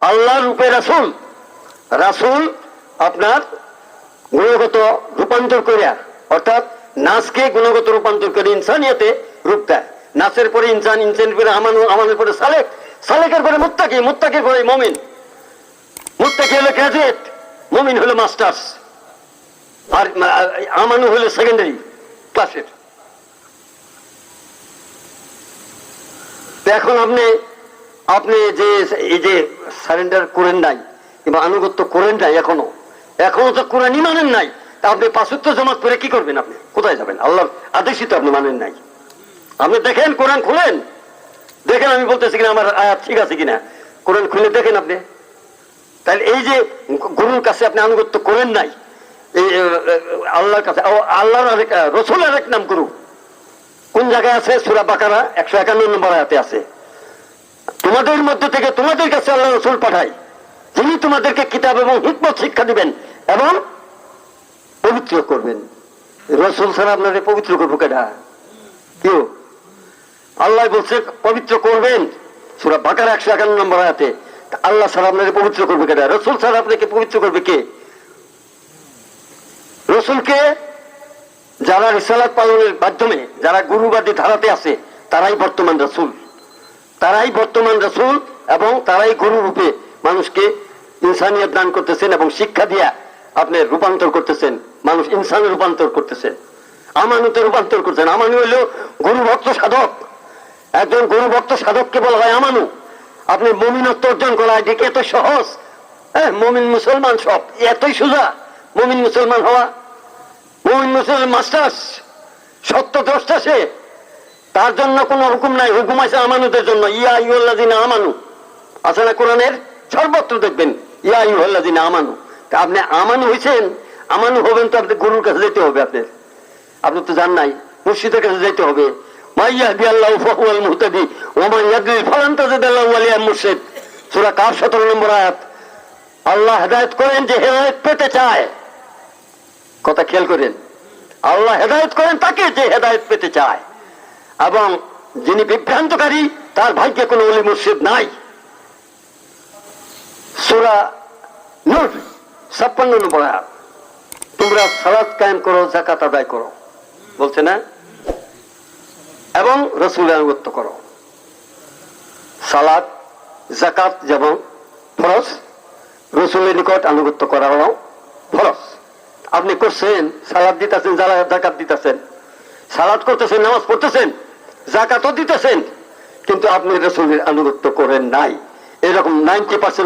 আল্লাহ রূপে রাসুল। রাসুল আপনার গুণগত রূপান্তর করিয়া, অর্থাৎ নাচকে গুণগত রূপান্তর করে ইনসানিয়াতে রূপ দেয়। নাচের পরে ইনসান, ইনসানের পরে আমানু, আমানের পরে সালেক। সালেকের পরে মুত্তাকি, মুত্তাকির পরে মমিন। মুত্তাকি হলো গ্রাজুয়েট মমিন হলো মাস্টার্স। আর আমানু হলো সেকেন্ডারি ক্লাসের। এখন আপনি আপনি যে, এই যে সারেন্ডার করেন নাই কিংবা আনুগত্য করেন নাই এখনও। এখনও তো কোরআনই মানেন নাই। তা আপনি পাঁচত্ব জমা করে কি করবেন আপনি? কোথায় যাবেন? আল্লাহর আদেশই তো আপনি মানেন নাই। আপনি দেখেন কোরআন খুলেন? দেখেন আমি বলতেছি কিনা আমার আয়াত ঠিক আছে কিনা? কোরআন খুলে দেখেন আপনি। তাহলে এই যে গুরুর কাছে আপনি আনুগত্য করেন নাই এই আল্লাহর কাছে আল্লাহর আরেক আহ, রসুলের এক নাম গুরু কোন জায়গায় আছে? সুরা বাকারা একশো একান্ন নম্বর আয়াতে আছে। তোমাদের মধ্য থেকে তোমাদের কাছে আল্লাহ রসুল পাঠায় যিনি তোমাদেরকে কিতাব এবং হিকমত শিক্ষা দিবেন এবং পবিত্র করবেন। রসুল ছাড়া আপনাদের পবিত্র করব কেডা? কেউ? আল্লাহ বলছে, পবিত্র করবেন। সুরা বাকার একশো একান্ন নম্বর আয়াতে আল্লাহ ছাড়া আপনাকে পবিত্র করবে কেডা? রসুল ছাড়া আপনাকে পবিত্র করবে কে? রসুলকে যারা রিসালাত পালনের মাধ্যমে, যারা গুরুবাদী ধারাতে আছে, তারাই বর্তমান রসুল। তারাই বর্তমান রসুল এবং তারাই গুরু রূপে মানুষকে ইনসানিয়ত দান করতেছেন এবং শিক্ষা দিয়া আপনি রূপান্তর করতেছেন। মানুষ ইনসানে রূপান্তর করতেছেন আমানুতে রূপান্তর করছেন। আমানু হইল গুরু ভক্ত সাধক। একজন গুরু ভক্ত সাধককে বলা হয় আমানু। আপনি মমিনত্ব অর্জন করা এদিকে এত সহজ। হ্যাঁ মমিন মুসলমান সব। এতই সোজা। মমিন মুসলমান হওয়া। মমিন মুসলমান মাস্টার্স। সত্য দ্রষ্টা সে। তার জন্য কোনো হুকুম নাই, হুকুম আছে আমানুদের জন্য। ইয়া ইউল্লাদিনা আমানু। আছে না কোরআনের? সর্বত্র দেখবেন, ইয়া ইউল্লাদিনা আমানু। তা আপনি আমানু হয়েছেন আমানু হবেন তো আপনি গুরুর কাছে যেতে হবে আপনার আপনি তো জান নাই, মুর্শিদের কাছে যেতে হবে। মাইয়াহদি আল্লাহ ফাহুয়াল মুহতাদি ওমা ইয়াদলিল ফালান তাজিদাল্লাহু আলিয়া মুর্শিদ। সূরা কাফ 17 নম্বর আয়াত। আল্লাহ হেদায়েত করেন যে হেদায়েত পেতে চায়। কথা খেয়াল করেন। আল্লাহ হেদায়েত করেন তাকে যে হেদায়েত পেতে চায়। এবং যিনি বিভ্রান্তকারী, তার ভাগ্যে কোনো অলি মুর্শিদ নাই। সুরা নূর, ছাপ্পান্ন নম্বর তোমরা সালাত কায়েম করো জাকাত আদায় করো। বলছে না? এবং রসুলের আনুগত্য করো। সালাত জাকাত যেমন ফরজ, রসুলের নিকট আনুগত্য করাও ফরজ। আপনি করছেন সালাদ দিতেছেন জাকাত দিতেছেন। সালাদ করতেছেন, নামাজ পড়তেছেন। জাকাতও দিতেছেন কিন্তু আপনি রসুলের আনুগত্য করেন নাই। এরকম নাইনটি পার্সেন্ট